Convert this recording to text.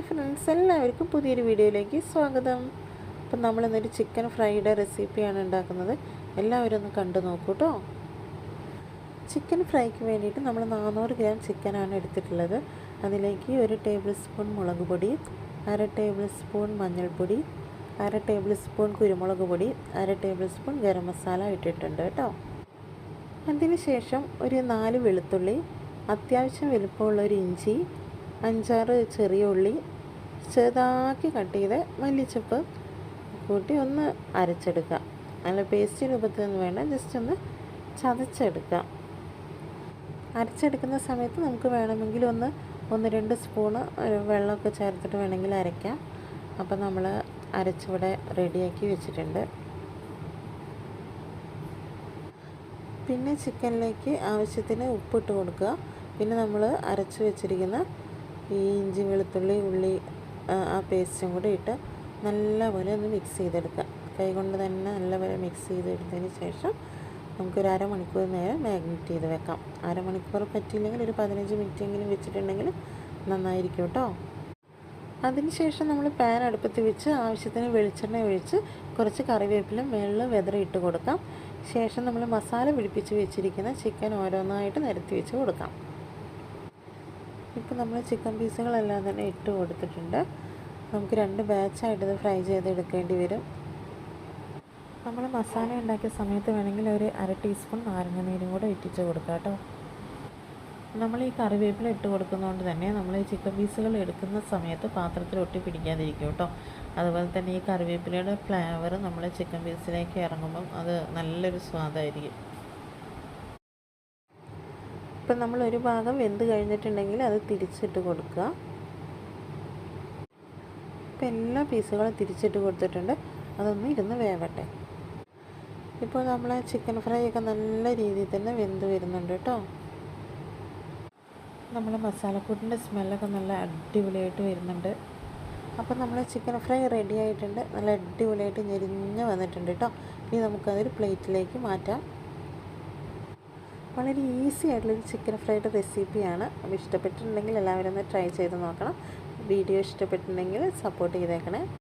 Hi friends എല്ലാവർക്കും പുതിയൊരു വീഡിയോയിലേക്ക് സ്വാഗതം. അപ്പം നമ്മളിന്നൊരു ചിക്കൻ ഫ്രൈഡ് റെസിപ്പിയാണ് ഉണ്ടാക്കുന്നത്. എല്ലാവരും ഒന്ന് കണ്ടു നോക്കൂ കേട്ടോ ചിക്കൻ ഫ്രൈക്ക് വേണ്ടിയിട്ട് നമ്മൾ നാനൂറ് ഗ്രാം ചിക്കനാണ് എടുത്തിട്ടുള്ളത്. അതിലേക്ക് ഒരു ടേബിൾ സ്പൂൺ മുളക് പൊടി അര ടേബിൾ സ്പൂൺ മഞ്ഞൾപ്പൊടി അര ടേബിൾ സ്പൂൺ കുരുമുളക് പൊടി അര ടേബിൾ സ്പൂൺ ഗരം മസാല ഇട്ടിട്ടുണ്ട് കേട്ടോ അതിന് ശേഷം ഒരു നാല് വെളുത്തുള്ളി അത്യാവശ്യം വലുപ്പമുള്ള ഒരു ഇഞ്ചി അഞ്ചാറ് ചെറിയ ഉള്ളി ചെറുതാക്കി കട്ട് ചെയ്ത് മല്ലിച്ചപ്പ് കൂട്ടി ഒന്ന് അരച്ചെടുക്കുക. നല്ല പേസ്റ്റ് രൂപത്തിൽ നിന്ന് വേണ്ട ജസ്റ്റ് ഒന്ന് ചതച്ചെടുക്കുക. അരച്ചെടുക്കുന്ന സമയത്ത് നമുക്ക് വേണമെങ്കിൽ ഒന്ന് ഒന്ന് രണ്ട് സ്പൂണ് വെള്ളമൊക്കെ ചേർത്തിട്ട് വേണമെങ്കിൽ അരയ്ക്കാം അപ്പോൾ നമ്മൾ അരച്ചിവിടെ റെഡിയാക്കി വെച്ചിട്ടുണ്ട്. പിന്നെ ചിക്കനിലേക്ക് ആവശ്യത്തിന് ഉപ്പിട്ട് കൊടുക്കുക. പിന്നെ നമ്മൾ അരച്ച് വെച്ചിരിക്കുന്ന ഈ ഇഞ്ചി വെളുത്തുള്ളി ഉള്ളി ആ പേസ്റ്റും കൂടി ഇട്ട് നല്ലപോലെ ഒന്ന് മിക്സ് ചെയ്തെടുക്കുക. കൈകൊണ്ട് തന്നെ നല്ലപോലെ മിക്സ് ചെയ്തെടുത്തതിന് ശേഷം നമുക്കൊരു അരമണിക്കൂർ നേരം മാഗ്നറ്റ് ചെയ്ത് വെക്കാം. അരമണിക്കൂർ പറ്റിയില്ലെങ്കിൽ ഒരു പതിനഞ്ച് മിനിറ്റ് എങ്കിലും വെച്ചിട്ടുണ്ടെങ്കിൽ നന്നായിരിക്കും കേട്ടോ. അതിനുശേഷം നമ്മൾ പാൻ അടുപ്പത്ത് വെച്ച് ആവശ്യത്തിന് വെളിച്ചെണ്ണ ഒഴിച്ച് കുറച്ച് കറിവേപ്പിലും വെള്ളം വെതറി ഇട്ട് കൊടുക്കാം. ശേഷം നമ്മൾ മസാല പിടിപ്പിച്ച് വെച്ചിരിക്കുന്ന ചിക്കൻ ഓരോന്നായിട്ട് നിരത്തി വെച്ച് കൊടുക്കാം. ഇപ്പോൾ നമ്മൾ ചിക്കൻ പീസുകളെല്ലാം തന്നെ ഇട്ട് കൊടുത്തിട്ടുണ്ട്. നമുക്ക് രണ്ട് ബാച്ചായിട്ട് ഇത് ഫ്രൈ ചെയ്തെടുക്കേണ്ടി വരും. നമ്മൾ മസാല ഉണ്ടാക്കിയ സമയത്ത് വേണമെങ്കിൽ ഒരു അര ടീസ്പൂൺ നാരങ്ങ നീരും കൂടെ ഇറ്റിച്ച് കൊടുക്കാം കേട്ടോ. നമ്മൾ ഈ കറിവേപ്പില ഇട്ട് കൊടുക്കുന്നതുകൊണ്ട് തന്നെ നമ്മൾ ഈ ചിക്കൻ പീസുകൾ എടുക്കുന്ന സമയത്ത് പാത്രത്തിൽ ഒട്ടി പിടിക്കാതിരിക്കും കേട്ടോ. അതുപോലെ തന്നെ ഈ കറിവേപ്പിലയുടെ ഫ്ലേവർ നമ്മൾ ചിക്കൻ പീസിലേക്ക് ഇറങ്ങുമ്പം അത് നല്ലൊരു സ്വാദായിരിക്കും. ഇപ്പം നമ്മൾ ഒരു ഭാഗം വെന്ത് കഴിഞ്ഞിട്ടുണ്ടെങ്കിൽ അത് തിരിച്ചിട്ട് കൊടുക്കുക. ഇപ്പം എല്ലാ പീസുകളും തിരിച്ചിട്ട് കൊടുത്തിട്ടുണ്ട്. അതൊന്ന് ഇരുന്ന് വേവട്ടെ. ഇപ്പോൾ നമ്മൾ ചിക്കൻ ഫ്രൈ ഒക്കെ നല്ല രീതിയിൽ തന്നെ വെന്ത് വരുന്നുണ്ട് കേട്ടോ. നമ്മൾ മസാലക്കൂട്ടിന്റെ സ്മെല്ലൊക്കെ നല്ല അടിപൊളിയായിട്ട് വരുന്നുണ്ട്. അപ്പോൾ നമ്മൾ ചിക്കൻ ഫ്രൈ റെഡി ആയിട്ടുണ്ട്. നല്ല അടിപൊളിയായിട്ട് ഞെരിഞ്ഞ് വന്നിട്ടുണ്ട് കേട്ടോ. ഇനി നമുക്കതൊരു പ്ലേറ്റിലേക്ക് മാറ്റാം. വളരെ ഈസി ആയിട്ടുള്ളൊരു ചിക്കൻ ഫ്രൈഡ് റെസിപ്പിയാണ് അപ്പോൾ ഇഷ്ടപ്പെട്ടിട്ടുണ്ടെങ്കിൽ എല്ലാവരും ഒന്ന് ട്രൈ ചെയ്ത് നോക്കണം. വീഡിയോ ഇഷ്ടപ്പെട്ടിട്ടുണ്ടെങ്കിൽ സപ്പോർട്ട് ചെയ്തേക്കണേ.